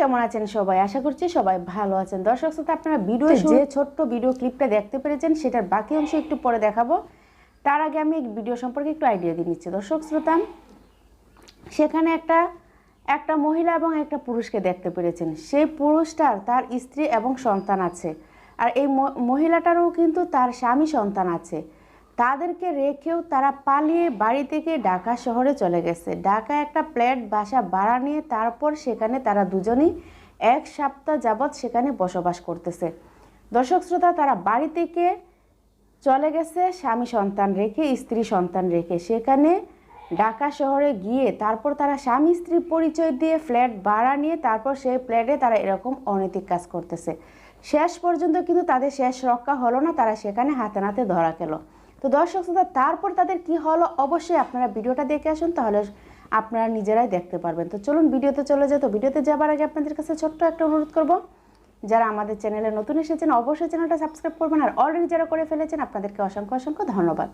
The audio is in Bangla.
কেমন আছেন সবাই? আশা করছি সবাই ভালো আছেন। দর্শক শ্রোতা আপনারা ভিডিও যে ছোট্ট ভিডিও ক্লিপটা দেখতে পেরেছেন সেটার বাকি অংশ একটু পরে দেখাবো। তার আগে আমি ভিডিও সম্পর্কে একটু আইডিয়া দিয়ে নিচ্ছি। দর্শক শ্রোতা সেখানে একটা একটা মহিলা এবং একটা পুরুষকে দেখতে পেরেছেন। সেই পুরুষটার তার স্ত্রী এবং সন্তান আছে। আর এই মহিলাটারও কিন্তু তার স্বামী সন্তান আছে। তাদেরকে রেখেও তারা পালিয়ে বাড়ি থেকে ঢাকা শহরে চলে গেছে। ঢাকা একটা প্লেট বাসা, ভাড়া নিয়ে তারপর সেখানে তারা দুজনেই এক সপ্তাহ যাবৎ সেখানে বসবাস করতেছে। দর্শক শ্রোতা, তারা বাড়ি থেকে চলে গেছে স্বামী সন্তান রেখে, স্ত্রী সন্তান রেখে। সেখানে ঢাকা শহরে গিয়ে তারপর তারা স্বামী স্ত্রী পরিচয় দিয়ে ফ্ল্যাট, ভাড়া নিয়ে তারপর সেই ফ্ল্যাটে তারা এরকম অনৈতিক কাজ করতেছে। শেষ পর্যন্ত কিন্তু তাদের শেষ রক্ষা হলো না, তারা সেখানে হাতে নাতে ধরা খেলো। তো দর্শক শ্রোতা, তারপর তাদের কি হলো? অবশ্যই আপনারা ভিডিওটা দেখে আসুন, তাহলে আপনারা নিজেরাই দেখতে পারবেন। তো চলুন ভিডিওতে চলে যেত ভিডিওতে যাবার আগে আপনাদের কাছে ছোট্ট একটা অনুরোধ করব। যারা আমাদের চ্যানেলে নতুন এসেছেন, অবশ্যই চ্যানেলটা সাবস্ক্রাইব করবেন। আর অলরেডি যারা করে ফেলেছেন, আপনাদেরকে অসংখ্য অসংখ্য ধন্যবাদ।